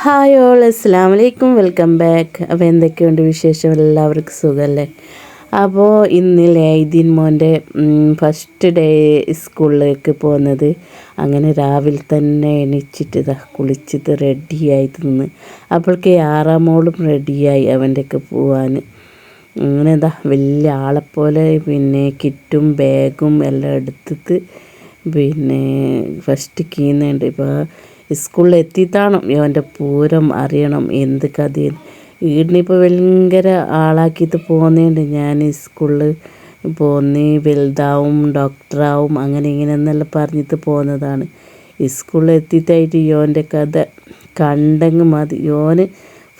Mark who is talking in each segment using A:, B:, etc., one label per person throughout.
A: Hi all അസ്സാം വലൈക്കും welcome back അപ്പോൾ എന്തൊക്കെയുണ്ട് വിശേഷം? എല്ലാവർക്കും സുഖമല്ലേ? അപ്പോൾ ഇന്ന് ലൈദീൻ മോന്റെ ഫസ്റ്റ് ഡേ സ്കൂളിലേക്ക് പോകുന്നത്. അങ്ങനെ രാവിലെ തന്നെ എണീച്ചിട്ട് ഇതാ കുളിച്ചിട്ട് റെഡിയായി തിന്ന്. അപ്പോഴേക്ക് ആറാം മോളും റെഡിയായി അവന്റെയൊക്കെ പോവാൻ. അങ്ങനെ എന്താ വലിയ ആളെപ്പോലെ പിന്നെ കിറ്റും ബാഗും എല്ലാം എടുത്തിട്ട് പിന്നെ ഫസ്റ്റ് കീന്നുണ്ട് ഇപ്പോൾ സ്കൂളിൽ എത്തിത്താണം ഇവന്റെ പൂരം അറിയണം എന്ത് കഥയിൽ ഈടിനിപ്പോൾ ഭയങ്കര ആളാക്കിയിട്ട് പോകുന്നുണ്ട് ഞാൻ സ്കൂളിൽ പോന്നി വലുതാവും ഡോക്ടറാവും അങ്ങനെ ഇങ്ങനെ എന്നെല്ലാം പറഞ്ഞിട്ട് പോകുന്നതാണ് സ്കൂളിൽ എത്തിയിട്ടായിട്ട് യോന്റെ കഥ കണ്ടെങ്കിൽ മതി. യോന്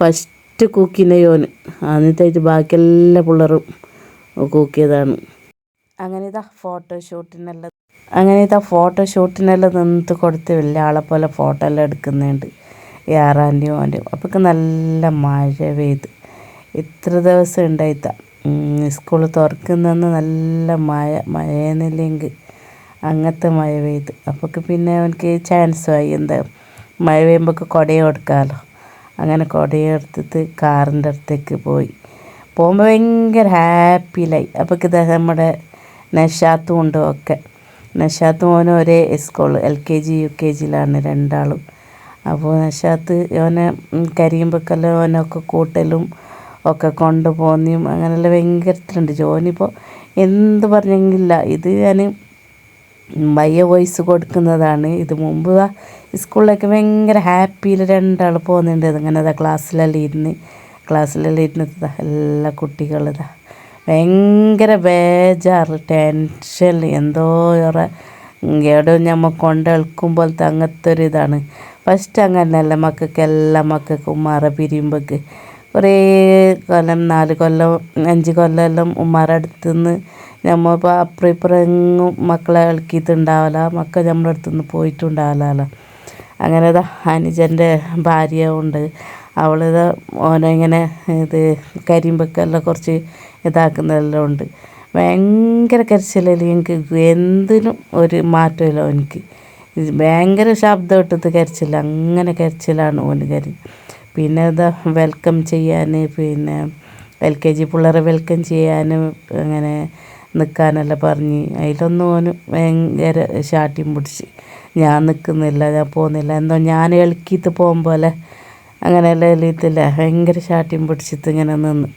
A: ഫസ്റ്റ് കൂക്കിന്റെ യോന്. എന്നിട്ടായിട്ട് ബാക്കിയെല്ലാ പിള്ളേരും കൂക്കിയതാണ്. അങ്ങനെ ഇതാ ഫോട്ടോഷൂട്ടിനെല്ലാം അങ്ങനെ ഇതാ ഫോട്ടോ ഷൂട്ടിനെല്ലാം നിന്നിട്ട് കൊടുത്ത് വലിയ ആളെ പോലെ ഫോട്ടോ എല്ലാം എടുക്കുന്നുണ്ട്. ഈ ആറാന്റെയും ഓന്റെയും അപ്പോഴൊക്കെ നല്ല മഴ പെയ്ത്. ഇത്ര ദിവസം ഉണ്ടായിത്ത. സ്കൂൾ തുറക്കുന്നന്ന് നല്ല മഴ മഴയെന്നില്ലെങ്കിൽ അങ്ങനത്തെ മഴ പെയ്ത്. അപ്പോഴൊക്കെ പിന്നെ അവനക്ക് ചാൻസുമായി എന്താ മഴ പെയ്യുമ്പോൾ കുടയും എടുക്കാമല്ലോ അങ്ങനെ കുടയും എടുത്തിട്ട് കാറിന്റെ അടുത്തേക്ക് പോയി. പോകുമ്പോൾ ഭയങ്കര ഹാപ്പിയിലായി അപ്പോൾ ഇതാ നമ്മുടെ നഷാത്തും ഉണ്ടോ ഒക്കെ. നഷാത്തും മോന് ഒരേ school L K G U K ജിയിലാണ് രണ്ടാളും. അപ്പോൾ നഷാത്ത് ഓനെ കരിയുമ്പോഴെല്ലാം ഓനൊക്കെ കൂട്ടലും ഒക്കെ കൊണ്ടുപോകുന്നതും അങ്ങനെയെല്ലാം ഭയങ്കരത്തിലുണ്ട്. ജോനിപ്പോൾ എന്ത് പറഞ്ഞെങ്കില്ല ഇത് ഞാൻ ബയ്യ വോയിസ് കൊടുക്കുന്നതാണ്. ഇത് മുമ്പ് സ്കൂളിലൊക്കെ ഭയങ്കര ഹാപ്പിയിൽ രണ്ടാൾ പോകുന്നുണ്ട് അങ്ങനെ അതാ ക്ലാസ്സിലെല്ലാം ഇരുന്ന് ക്ലാസ്സിലെല്ലാം ഇരുന്നതാ എല്ലാ കുട്ടികളിതാ ഭയങ്കര ബേജാറ് ടെൻഷൻ എന്തോ ഏറെ എവിടെ ഞമ്മ കൊണ്ടെളുക്കുമ്പോഴത്തെ അങ്ങനത്തെ ഒരു ഇതാണ്. ഫസ്റ്റ് അങ്ങനെയല്ല അല്ല മക്കൾക്ക് ഉമ്മാറ പിരിയുമ്പോൾക്ക് കുറേ കൊല്ലം നാല് കൊല്ലം അഞ്ച് കൊല്ലം എല്ലാം ഉമ്മാറ അടുത്തുനിന്ന് നമ്മൾ ഇപ്പോൾ അപ്പുറം ഇപ്പുറം എങ്ങും മക്കളെ ഇളക്കിയിട്ടുണ്ടാവില്ല മക്കൾ നമ്മുടെ അടുത്തുനിന്ന് പോയിട്ടുണ്ടാവില്ലല്ലോ. അങ്ങനെ ഇതാ അനുജന്റെ ഭാര്യ ഉണ്ട് അവളിത് ഓനെ ഇങ്ങനെ ഇത് കരിമ്പൊക്കെല്ലാം കുറച്ച് ഇതാക്കുന്നതെല്ലാം ഉണ്ട്. ഭയങ്കര കരച്ചിലല്ലേ എനിക്ക്. എന്തിനും ഒരു മാറ്റമില്ല എനിക്ക് ഭയങ്കര ശബ്ദം ഇട്ടത് കരച്ചില്ല അങ്ങനെ കരച്ചിലാണ് ഓന് കരി. പിന്നെ ഇതാ വെൽക്കം ചെയ്യാൻ പിന്നെ എൽ കെ ജി പിള്ളേരെ വെൽക്കം ചെയ്യാൻ അങ്ങനെ നിൽക്കാനെല്ലാം പറഞ്ഞ്. അതിലൊന്നും ഓന് ഭയങ്കര ശാട്ടിയും പിടിച്ച്. ഞാൻ നിൽക്കുന്നില്ല ഞാൻ പോകുന്നില്ല. എന്തോ ഞാൻ എളുക്കിയിട്ട് പോകും പോലെ അങ്ങനെയെല്ലാം എലിയത്തില്ല ഭയങ്കര ശാഠ്യം പിടിച്ചിട്ട് ഇങ്ങനെ നിന്ന്.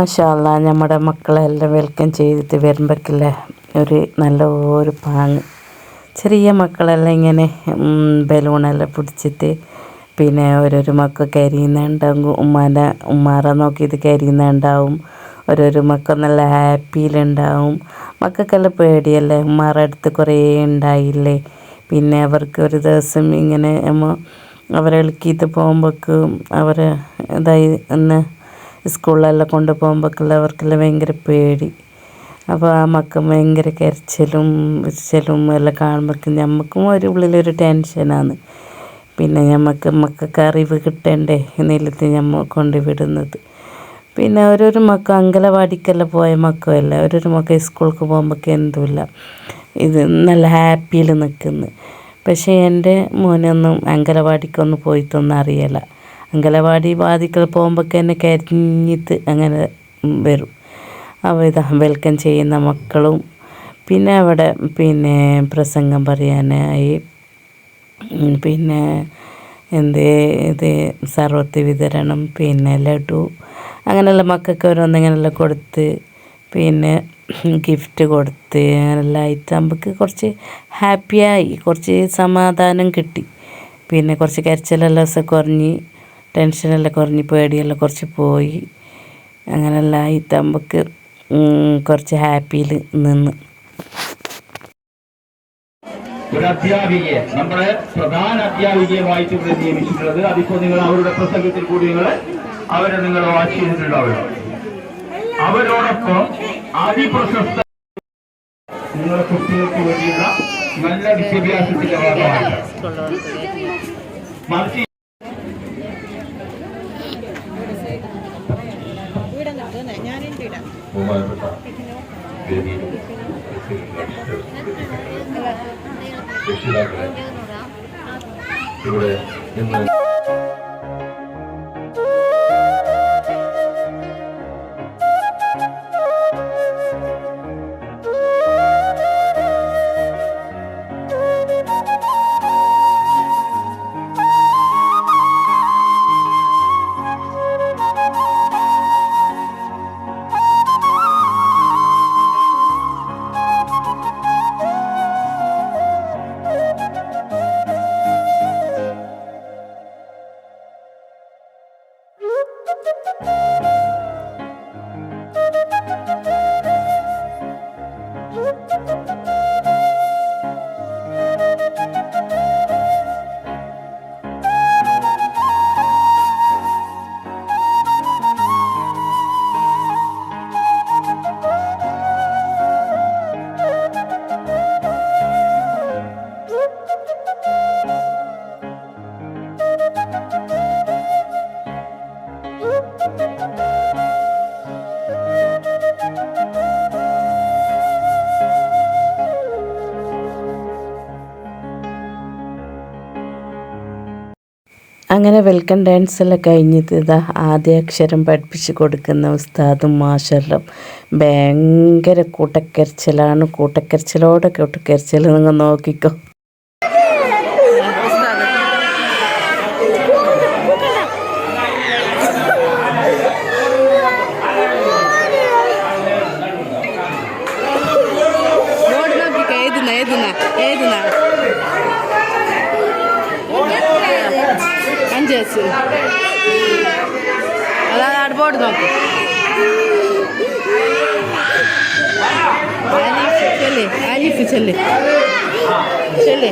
A: മാഷാല്ല നമ്മുടെ മക്കളെല്ലാം വെൽക്കം ചെയ്തിട്ട് വരുമ്പോഴേക്കില്ലേ ഒരു നല്ല ഒരു പാങ് ചെറിയ മക്കളെല്ലാം ഇങ്ങനെ ബലൂണെല്ലാം പിടിച്ചിട്ട് പിന്നെ ഓരോരോ മക്കൾ കരിയുന്നുണ്ടാകും. ഉമ്മാന്റെ ഉമ്മാറെ നോക്കിയിട്ട് കരിയുന്നുണ്ടാവും. ഓരോരോ മക്കൾ നല്ല ഹാപ്പിയിലുണ്ടാവും മക്കൾക്കെല്ലാം പേടിയല്ലേ ഉമ്മാറെ അടുത്ത് കുറേ ഉണ്ടായില്ലേ പിന്നെ അവർക്ക് ഒരു ദിവസം ഇങ്ങനെ അവരെ ഇളക്കിയിട്ട് പോകുമ്പോഴേക്കും അവർ ഇതായി ഒന്ന് സ്കൂളിലെല്ലാം കൊണ്ട് പോകുമ്പോഴേക്കെല്ലാം അവർക്കെല്ലാം ഭയങ്കര പേടി. അപ്പോൾ ആ മക്ക ഭയങ്കര കരച്ചിലും വിരിച്ചലും എല്ലാം കാണുമ്പോഴേക്കും നമുക്കും ഒരു ഉള്ളിലൊരു ടെൻഷനാണ്. പിന്നെ നമുക്ക് മക്കൾക്ക് അറിവ് കിട്ടണ്ടേ എന്നില്ലത്ത് നമ്മൾ കൊണ്ടുവിടുന്നത് പിന്നെ ഓരോരോ മക്ക അങ്കലവാടിക്കെല്ലാം പോയ മക്കളല്ല ഓരോരോ മക്ക സ്കൂൾക്ക് പോകുമ്പോഴൊക്കെ എന്തുമില്ല. ഇത് നല്ല ഹാപ്പിയിൽ നിൽക്കുന്നു. പക്ഷേ എന്റെ മോനൊന്നും അങ്കലവാടിക്കൊന്നും പോയിട്ടൊന്നും അറിയില്ല. അങ്കലവാടി വാതിക്കൽ പോകുമ്പോഴൊക്കെ എന്നെ കരിഞ്ഞിട്ട് അങ്ങനെ വരും. അവ വെൽക്കം ചെയ്യുന്ന മക്കളും പിന്നെ അവിടെ പിന്നെ പ്രസംഗം പറയാനായി. പിന്നെ എന്ത് ഇത് സർവത്ത് വിതരണം പിന്നെ ലഡു അങ്ങനെയുള്ള മക്കൾക്ക് ഓരോന്നിങ്ങനെല്ലാം കൊടുത്ത് പിന്നെ ഗിഫ്റ്റ് കൊടുത്ത് അങ്ങനെല്ലാം ആയിട്ട് നമുക്ക് കുറച്ച് ഹാപ്പിയായി കുറച്ച് സമാധാനം കിട്ടി. പിന്നെ കുറച്ച് കരച്ചിലെല്ലാം കുറഞ്ഞ് ടെൻഷനെല്ലാം കുറഞ്ഞ് പേടിയെല്ലാം കുറച്ച് പോയി. അങ്ങനെല്ലാം നമുക്ക് കുറച്ച് ഹാപ്പിയിൽ നിന്ന്.
B: ഒരു അധ്യാപികയെ നമ്മുടെ പ്രധാന അധ്യാപികയെ വായിച്ചു ഇവിടെ നിയമിച്ചിട്ടുള്ളത്. അതിപ്പോ നിങ്ങൾ അവരുടെ പ്രസംഗത്തിൽ കൂടി നിങ്ങൾ അവരെ നിങ്ങൾ വാച്ച് ചെയ്തിട്ടുണ്ടാവുക അവരോടൊപ്പം അതിപ്രശസ്ത നിങ്ങളുടെ കുട്ടികൾക്ക് വേണ്ടിയുള്ള നല്ല വിദ്യാഭ്യാസത്തിന്റെ ഭാഗമാണ് മറിച്ച്
C: ബഹുമാനപ്പെട്ട വേദിയിൽ രക്ഷിതാക്കളെ. ഇവിടെ ഇന്ന്
A: അങ്ങനെ വെൽക്കം ഡാൻസെല്ലാം കഴിഞ്ഞിട്ട് ഇതാ ആദ്യ അക്ഷരം പഠിപ്പിച്ച് കൊടുക്കുന്ന ഉസ്താദും മാഷെല്ലാം ഭയങ്കര കൂട്ടക്കരച്ചിലാണ്. കൂട്ടക്കരച്ചിലോടെ കൂട്ടക്കരച്ചിൽ നിങ്ങൾ നോക്കിക്കോ. അതാണ് അവിടെ ബോർഡ് നോക്ക് ചെല്ല് അലിഫ് ചെല്ല് ചെല്ല്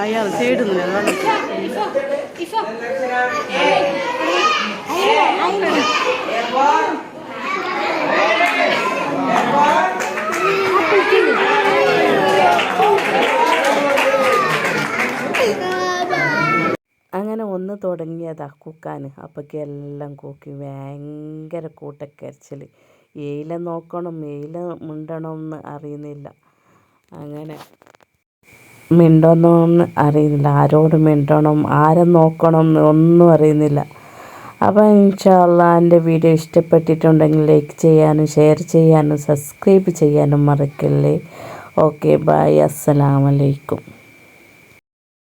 A: അയാൾ സൈഡിൽ അങ്ങനെ തുടങ്ങിയതാ കൂക്കാൻ. അപ്പോഴേക്ക് എല്ലാം കൂക്കി ഭയങ്കര കൂട്ടക്കരച്ചിൽ ഏയില നോക്കണം എയില മിണ്ടണം എന്ന് അറിയുന്നില്ല. അങ്ങനെ മിണ്ടണമെന്ന് അറിയുന്നില്ല. ആരോട് മിണ്ടണം ആരെ നോക്കണം എന്ന് ഒന്നും അറിയുന്നില്ല. അപ്പോൾ ഇൻഷാല്ല എന്റെ വീഡിയോ ഇഷ്ടപ്പെട്ടിട്ടുണ്ടെങ്കിൽ ലൈക്ക് ചെയ്യാനും ഷെയർ ചെയ്യാനും സബ്സ്ക്രൈബ് ചെയ്യാനും മറക്കല്ലേ. ഓക്കെ ബായ് അസ്സലാമലൈക്കും.